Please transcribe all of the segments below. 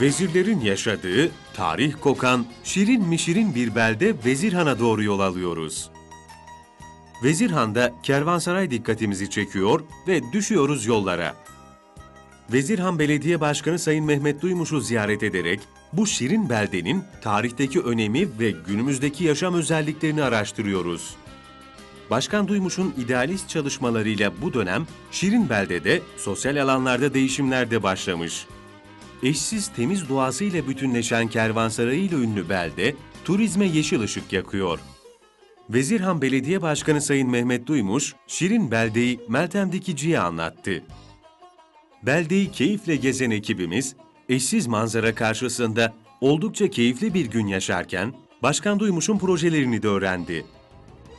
Vezirlerin yaşadığı, tarih kokan, şirin mişirin bir belde Vezirhan'a doğru yol alıyoruz. Vezirhan'da kervansaray dikkatimizi çekiyor ve düşüyoruz yollara. Vezirhan Belediye Başkanı Sayın Mehmet Duymuş'u ziyaret ederek bu şirin beldenin tarihteki önemi ve günümüzdeki yaşam özelliklerini araştırıyoruz. Başkan Duymuş'un idealist çalışmalarıyla bu dönem Şirin Belde'de sosyal alanlarda değişimler de başlamış. Eşsiz temiz doğasıyla bütünleşen kervansarayı ile ünlü belde turizme yeşil ışık yakıyor. Vezirhan Belediye Başkanı Sayın Mehmet Duymuş, Şirin Belde'yi Meltem Dikici'ye anlattı. Beldeyi keyifle gezen ekibimiz, eşsiz manzara karşısında oldukça keyifli bir gün yaşarken, Başkan Duymuş'un projelerini de öğrendi.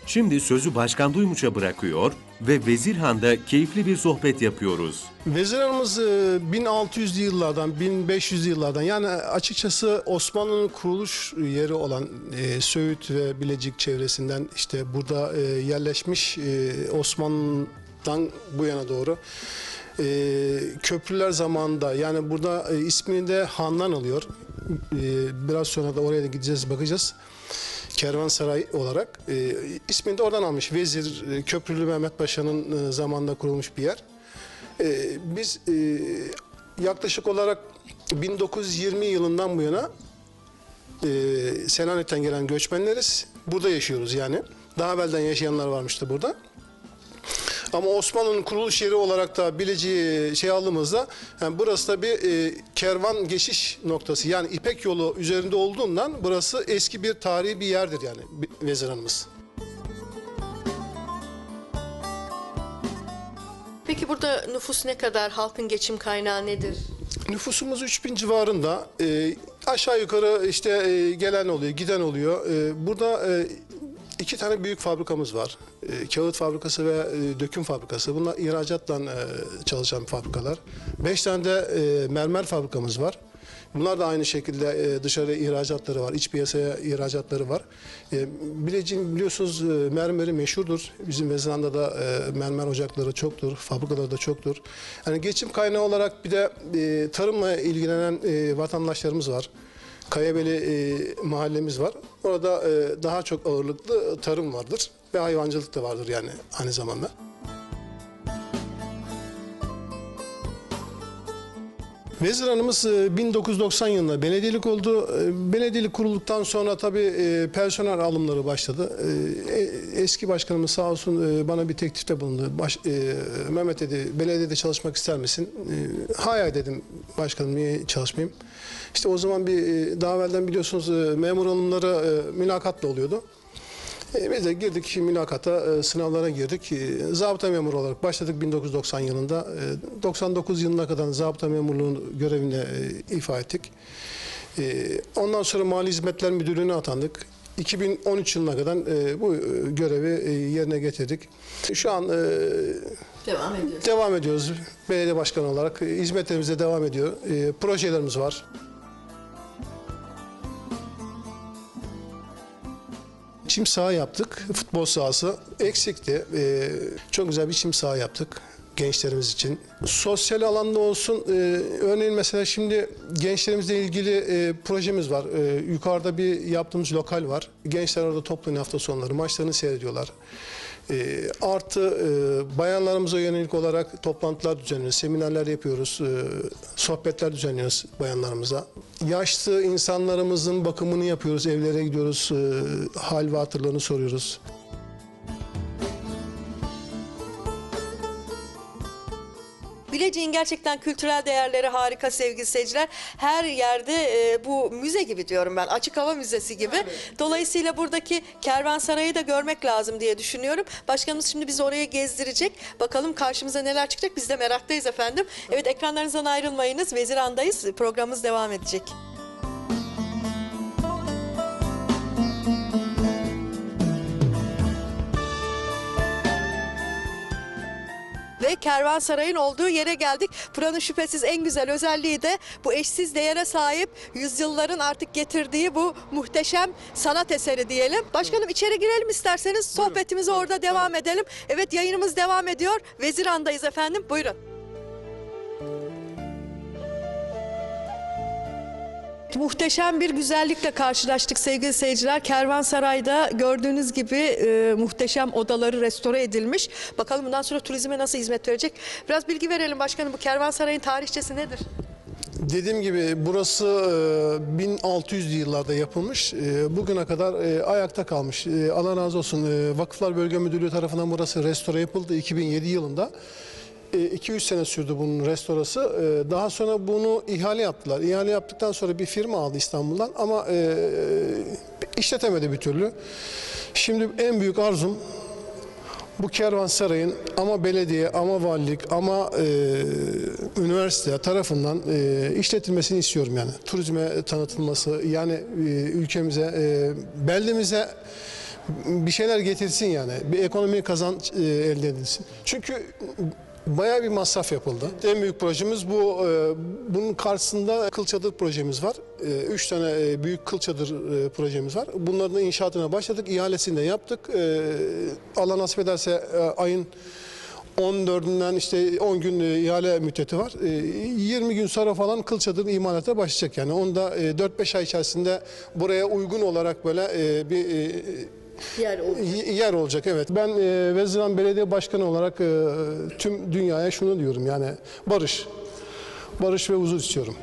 Şimdi sözü Başkan Duymuş'a bırakıyor ve Vezirhan'da keyifli bir sohbet yapıyoruz. Vezirhanımız e, 1600'lü yıllardan, 1500'lü yıllardan yani açıkçası Osmanlı'nın kuruluş yeri olan e, Söğüt ve Bilecik çevresinden işte burada e, yerleşmiş e, Osmanlı'dan bu yana doğru e, köprüler zamanında yani burada e, ismini de Han'dan alıyor. E, biraz sonra da oraya da gideceğiz bakacağız. Kervansaray olarak e, ismini de oradan almış. Vezir e, Köprülü Mehmet Paşa'nın e, zamanında kurulmuş bir yer. Ee, biz e, yaklaşık olarak 1920 yılından bu yana e, Selanik'ten gelen göçmenleriz. Burada yaşıyoruz yani. Daha evvelden yaşayanlar varmıştı burada. Ama Osmanlı'nın kuruluş yeri olarak da Bilecik'i şey aldığımızda yani burası da bir e, kervan geçiş noktası. Yani İpek yolu üzerinde olduğundan burası eski bir tarihi bir yerdir yani Bi- Vezirhanımız. Peki burada nüfus ne kadar? Halkın geçim kaynağı nedir? Nüfusumuz 3000 civarında. Ee, aşağı yukarı işte e, gelen oluyor, giden oluyor. Ee, burada e, iki tane büyük fabrikamız var. Ee, kağıt fabrikası ve e, döküm fabrikası. Bunlar ihracatla e, çalışan fabrikalar. Beş tane de e, mermer fabrikamız var. Bunlar da aynı şekilde dışarı ihracatları var, iç piyasaya ihracatları var. E, biliyorsunuz mermeri meşhurdur. Bizim Vezirhan'da da mermer ocakları çoktur, fabrikaları da çoktur. Yani geçim kaynağı olarak bir de tarımla ilgilenen vatandaşlarımız var. Kayabeli e, mahallemiz var. Orada e, daha çok ağırlıklı tarım vardır ve hayvancılık da vardır yani aynı zamanda. Vezirhanımız e, 1990 yılında belediyelik oldu. E, Belediyelik kurulduktan sonra tabii e, personel alımları başladı. E, e, Eski başkanımız sağ olsun e, bana bir teklifte bulundu. Baş, e, Mehmet dedi belediyede çalışmak ister misin? E, Hayır dedim başkanım niye çalışmayayım? İşte o zaman bir e, daha evvelden biliyorsunuz e, memur alımları e, mülakatla oluyordu. E, Biz de girdik mülakata, e, sınavlara girdik. E, Zabıta memuru olarak başladık 1990 yılında. E, 99 yılına kadar zabıta memurluğun görevine e, ifa ettik. E, Ondan sonra Mali Hizmetler Müdürlüğü'ne atandık. 2013 yılına kadar e, bu e, görevi e, yerine getirdik. Şu an e, Devam ediyoruz. devam ediyoruz belediye başkanı olarak. E, Hizmetlerimiz de devam ediyor. E, Projelerimiz var. Çim saha yaptık. Futbol sahası eksikti. Ee, çok güzel bir çim saha yaptık gençlerimiz için. Sosyal alanda olsun. e, örneğin mesela şimdi gençlerimizle ilgili e, projemiz var. E, yukarıda bir yaptığımız lokal var. Gençler orada toplanıyor hafta sonları. Maçlarını seyrediyorlar. E, artı e, bayanlarımıza yönelik olarak toplantılar düzenliyoruz, seminerler yapıyoruz, e, sohbetler düzenliyoruz bayanlarımıza. Yaşlı insanlarımızın bakımını yapıyoruz, evlere gidiyoruz, e, hal ve hatırlarını soruyoruz. Bilecik'in gerçekten kültürel değerleri harika sevgili seyirciler. Her yerde e, bu müze gibi diyorum ben. Açık hava müzesi gibi. Dolayısıyla buradaki kervansarayı da görmek lazım diye düşünüyorum. Başkanımız şimdi bizi oraya gezdirecek. Bakalım karşımıza neler çıkacak. Biz de meraktayız efendim. Evet ekranlarınızdan ayrılmayınız. Veziran'dayız. Programımız devam edecek. Kervansaray'ın olduğu yere geldik. Buranın şüphesiz en güzel özelliği de bu eşsiz değere sahip yüzyılların artık getirdiği bu muhteşem sanat eseri diyelim. Başkanım içeri girelim isterseniz sohbetimize orada devam edelim. Evet yayınımız devam ediyor. Veziran'dayız efendim. Buyurun. Muhteşem bir güzellikle karşılaştık sevgili seyirciler. Kervansaray'da gördüğünüz gibi e, muhteşem odaları restore edilmiş. Bakalım bundan sonra turizme nasıl hizmet verecek? Biraz bilgi verelim başkanım. Bu Kervansaray'ın tarihçesi nedir? Dediğim gibi burası e, 1600'lü yıllarda yapılmış. E, Bugüne kadar e, ayakta kalmış. E, Allah razı olsun. E, Vakıflar Bölge Müdürlüğü tarafından burası restore yapıldı 2007 yılında. 2-3 sene sürdü bunun restorası. E, Daha sonra bunu ihale yaptılar. İhale yaptıktan sonra bir firma aldı İstanbul'dan ama e, işletemedi bir türlü. Şimdi en büyük arzum bu kervansarayın ama belediye ama valilik ama e, üniversite tarafından e, işletilmesini istiyorum yani. Turizme tanıtılması yani e, ülkemize, e, beldemize bir şeyler getirsin yani. Bir ekonomi kazanç e, elde edilsin. Çünkü bayağı bir masraf yapıldı. En büyük projemiz bu. E, bunun karşısında kıl çadır projemiz var. E, üç tane e, büyük kıl çadır projemiz var. Bunların inşaatına başladık. İhalesini de yaptık. Allah nasip ederse ayın 14'ünden işte 10 gün ihale müddeti var. E, 20 gün sonra falan kıl çadırın imalata başlayacak yani. Onda e, 4-5 ay içerisinde buraya uygun olarak böyle bir Yer. Y- yer olacak evet. Ben e, Vezirhan Belediye Başkanı olarak e, tüm dünyaya şunu diyorum yani barış. Barış ve huzur istiyorum.